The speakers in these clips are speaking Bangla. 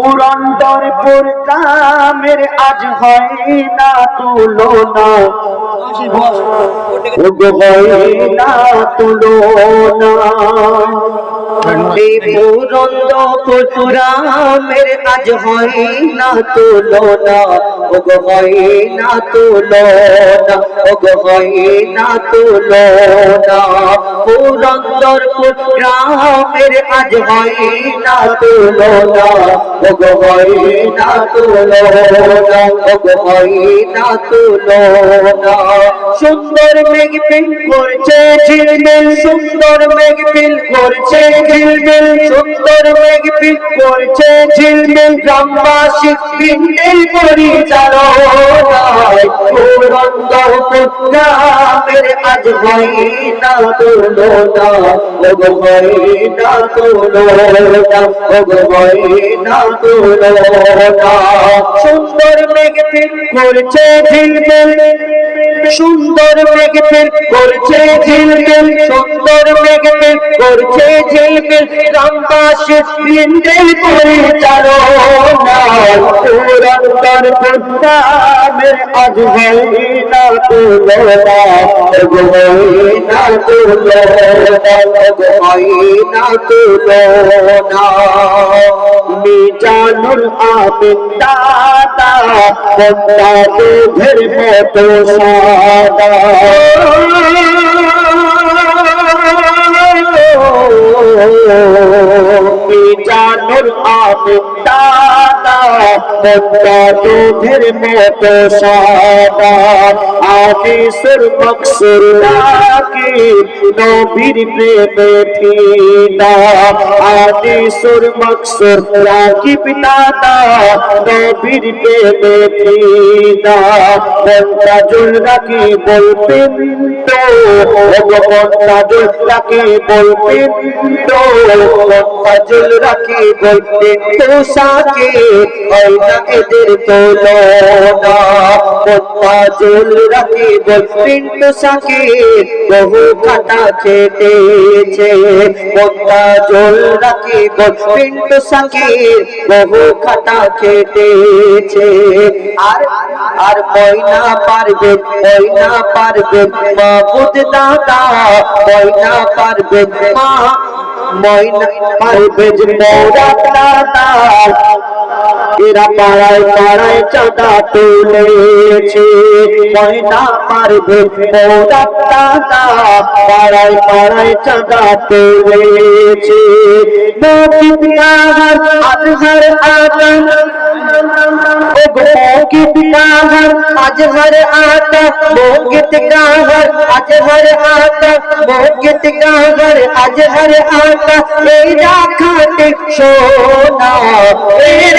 পুরন্দরপুর গ্রামের আজ হয় না তুলনা। হয় না তুলনা। আজ হয় না তুলনা। ওগো হয় না তুলনা। ওগো হয় না তুলনা। পুরন্দরপুর গ্রামের আজ হয় না তুলনা। না না সুন্দর মেঘ পিল করছে ঝিলমিল সুন্দর মেঘ পিল করছে ঝিলমিল সুন্দর মেঘ পিল করছে ঝিলমিল গ্রামবাসী পিন্ডিল পরিচালনায় পুরন্দর গ্রামের আজ হয় না তুলনা ওগো হয় না তুলনা ওগো সুন্দর মেঘ করছে ঝিলমিল। সুন্দর মেঘ করছে ঝিলমিল। সুন্দর মেঘ করছে ঝিলমিল। গ্রামবাসী বিন্দেল পরিচালনা। মিজানুল আমিন দাদা বন্দা দুধের মতো সাদা। মিজানুল আমিন দাদা বন্দা দুধের মতো সাদা আদিসুর মকসুর রাখি নবীর প্রেমে ফিদা আদিসুর মকসুর রাখি দাদা নবীর প্রেমে ফিদা মন্তাজুল রাখি বলতেন তো মন্তাজুল রাখি বলতেন তো মন্তাজুল রাখি বলতেন তো সাকে হয় না এদের তুলনা মন্তাজুল রাখি বলতেন তো সাকে বহু খাতা খেটেছে। বহু খাতা খেটেছে। আর আর পারবে, ময়না পারবে মাহবুদ দাদা, ময়না পারবে, মা, ময়না পারবে মোরা দাদা। এরা পাড়ায় পাড়ায় চাঁদা তুলেছে ময়না পারবে মোরা দাদা পাড়ায় পাড়ায় চাঁদা তুলেছে নবী আহার আজহার আদম मोगित गाहर अजहर आता मोगित गाहर अजहर आता मोगित गाहर अजहर आता मेरा खाते सोना मेरा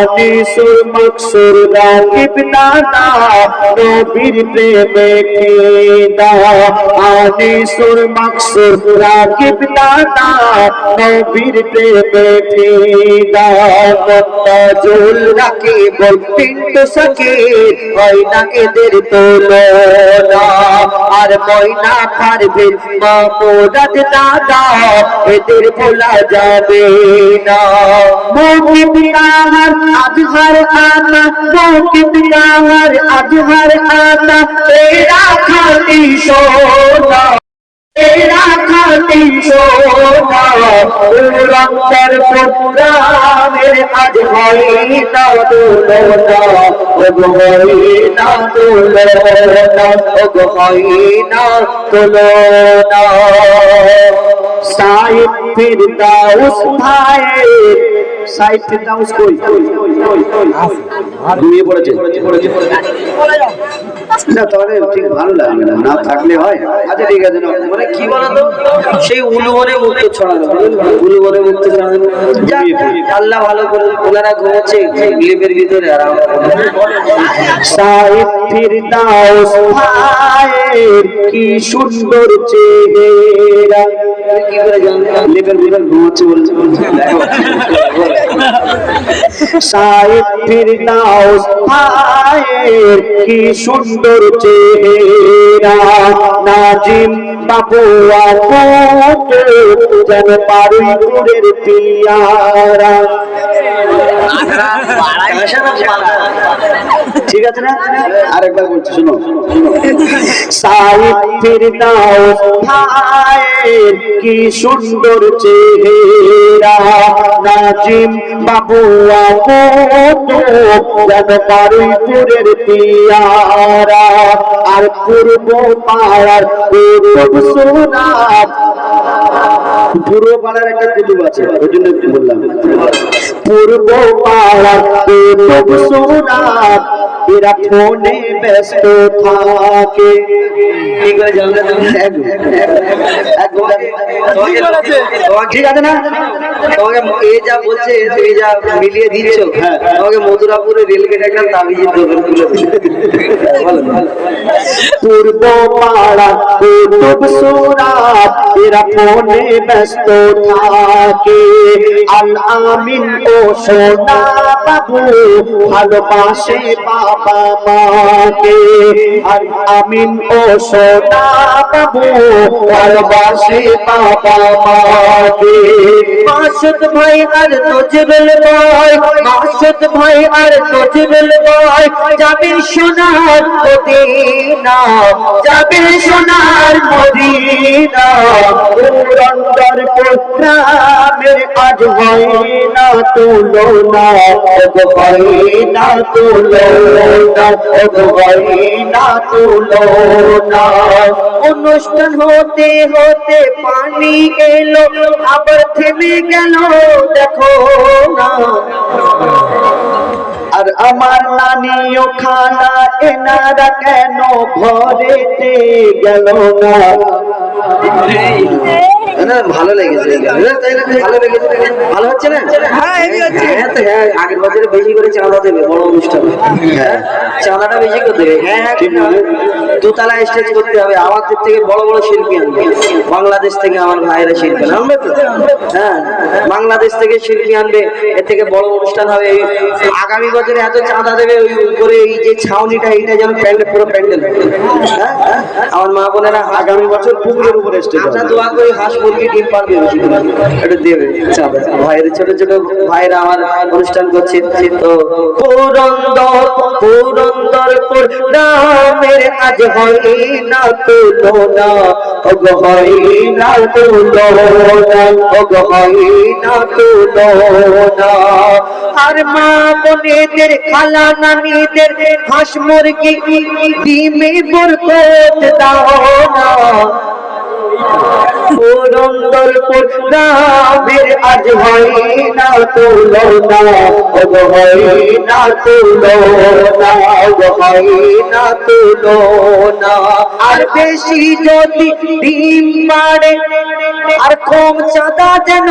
আনিসুর মকসুর রাকিব দাদা নবীর প্রেমে ফিদা আনিসুর মকসুর রাকিব দাদা নবীর প্রেমে ফিদা বন্দা জুল রাকিব পিন্টু সকে হয় না এদের তুলনা আর ময়না পারবে মামুরাদ দাদা এদের ভোলা যাবে না মুখে পিয়াহার আজহার আনা মুখে পিয়াহার আজহার আনা তেরা খাতি সোনা তেরা খাতি সোনা আজ হয় না তুলনা ওগো হয় না ভাই সাইদ দাউস কই ঘুমিয়ে পড়েছে না তাহলে ঠিক ভালো লাগবে না। না থাকলে হয়। আচ্ছা ঠিক আছে মানে কি বলতো? সেই উলুবনে মুক্ত ছড়ানো। উলুবনে মুক্ত ছড়ানো। আল্লাহ ভালো করে ওনারা ঘুমাচ্ছে লিপের ভিতরে আর আমরা সাহেব ফিরদাউস ভাইয়ের কি সুন্দর চেহারা। কি করে জানলাম লেপের ভিতর ঘুমাচ্ছে বলছে। সাহেব ফিরদাউস ভাইয়ের কি সুন্দর চেহারা। নাজিম বাবু যেন পারুইপুরের পিয়ারা। ঠিক আছে না? আরেকবার বলছি, শুনো সাহিব ফিরদাউস ভাইয়ের কি সুন্দর চেহারা। নাজিম বাবু আপন যেন পারুইপুরের পিয়ারা। আর পূর্ব পাড়ার কুতুব সোনার পূর্ব পাড়ার একটা কুতুব আছে, ওই জন্য বললাম। পূর্ব পাড়ার কুতুব সোনার এরা ফোনে ব্যস্ত থাকে। কি করে জানলে ঠিক আছে না? তোমাকে এ যা বলছে তুমি যা মিলিয়ে দিচ্ছ হ্যাঁ। তোমাকে মথুরাপুরে রেলগেট একটা তাবিজের দোকান খুলে পূর্ব পাড়া কুতুব সুরাত এরা ফোনে ব্যস্ত থাকে। আল আমিন ও সোনা বাবু ভালোবাসে বাবা মাকে আর আমিন ও সোনা বাবু, ভালোবাসে বাবা মাকে মাসুদ ভাই আর নজরুল ভাই, মাসুদ ভাই আর নজরুল ভাই যাবেন সোনার মদিনা যাবেন সোনার মদিনা, পুরন্দর প্রোগ্রামের আজ হয় না তুলনা ওগো হয় না তুলনা ওগো হয় না। তুলনা অনুষ্ঠান হতে হতে পানি এলো, আবার থেমে গেল, দেখো না। আর আমার নানিও খানা এনারা কেন ঘরেতে গেল না? ভালো লেগেছে? ভালো লেগেছে। ভালো হচ্ছে না? হ্যাঁ হ্যাঁ আগের বছরে বেশি করে চাঁদা দেবে বড় অনুষ্ঠান। হ্যাঁ। চাঁদাটা বেশি করে দেবে হ্যাঁ হ্যাঁ ঠিক স্টেজ করতে হবে আমাদের থেকে বড় বড় শিল্পী আনবে। বাংলাদেশ থেকে আমার ভাইয়েরা শিল্পী আনবে। তো? হ্যাঁ বাংলাদেশ থেকে শিল্পী আনবে এর থেকে বড় অনুষ্ঠান হবে। এই আগামী বছরে এত চাঁদা দেবে ওই উপরে এই যে ছাউনিটা এইটা যেন প্যান্ডেল পুরো প্যান্ডেল। হ্যাঁ আমার মা বোনেরা আগামী বছর পুকুরের উপরে স্টেজ আমরা দোয়া করি হাঁস মুরগি ডিম পারবে বেশি একটু দেবে চাঁদা। ভাইয়ের ছোট ছোট ভাইরা আমার অনুষ্ঠান করছে। তো পুরন্দর, পুরন্দরপুর নামের আজ হয় না তুলনা। ওগ হয় না তুলনা, ওগ হয় না তুলনা। আর মা বোনেদের, খালা নানিদের হাঁস মুরগি ডিমে বরকত দাও না। পুরন্দরপুর নামের আজ হয় না তুলনা ওগ হয় না তুলনা ওগ হয় না তুলনা আর বেশি যদি ডিম পাড়ে আর কম চাঁদা যেন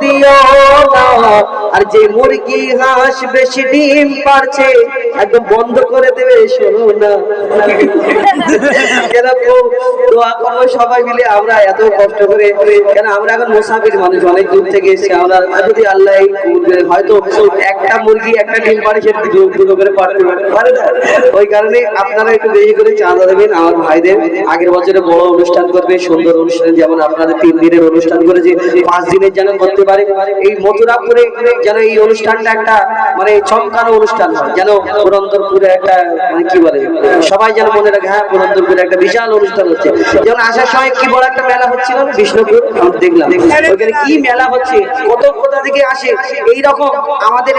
দিও না আর যে মুরগি হাঁস বেশি ডিম পারছে। একদম বন্ধ করে দেবে, শোনো না। এরকম দোয়া করব সবাই মিলে, আমরা এত কষ্ট করে, কেন আমরা এখন মানুষ, অনেক দূর থেকে আমরা যদি আল্লাহ হয়তো একটা মুরগি, একটা ডিম পারে দুটো করে পারে। ওই কারণে আপনারা একটু বেশি করে চাঁদা দেবেন, আমার ভাইদের। আগের বছরে বড় অনুষ্ঠান করবে, সুন্দর অনুষ্ঠান, যেমন আপনাদের তিন দিনের অনুষ্ঠান করেছে, পাঁচ দিনের যেন করতে পারে। এই মথুরাপুরে যেন এই অনুষ্ঠানটা একটা মানে চমকানো অনুষ্ঠান হয় যেন পুরন্দরপুরে একটা মানে কি বলে সবাই যেন মনে রাখে হ্যাঁ পুরন্দরপুরে একটা বিশাল অনুষ্ঠান হচ্ছে। যেমন আসার সময় কি বড় একটা মেলা হচ্ছিল? বিষ্ণুপুর দেখলাম। কি মেলা হচ্ছে? কত থেকে আসে এই রকম আমাদের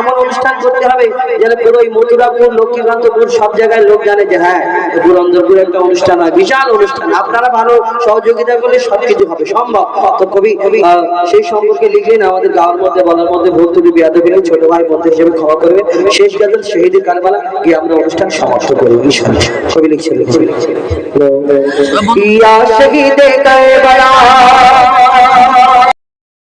এমন অনুষ্ঠান করতে হবে যেন পুরো ওই মথুরাপুর লক্ষ্মীকান্তপুর সব জায়গায় লোক জানে যে হ্যাঁ পুরন্দরপুর একটা অনুষ্ঠান হয় বিশাল অনুষ্ঠান। আপনারা ভালো সহযোগিতা করলে সবকিছু হবে সম্ভব। তো কবি সেই সম্পর্কে লিখলেন আমাদের গাঁয়ের মধ্যে বলার মধ্যে ভর্তুকি বিয়াদবি ছোট ভাই ভুলতে হিসেবে ক্ষমা করবে শেষ গাজল শহীদের কারবালা গিয়ে আমরা অনুষ্ঠান সমাপ্ত করব ইনশাআল্লাহ। কবি লিখছে লিখছে লিখছে ইয়া শহীদে কারবালা।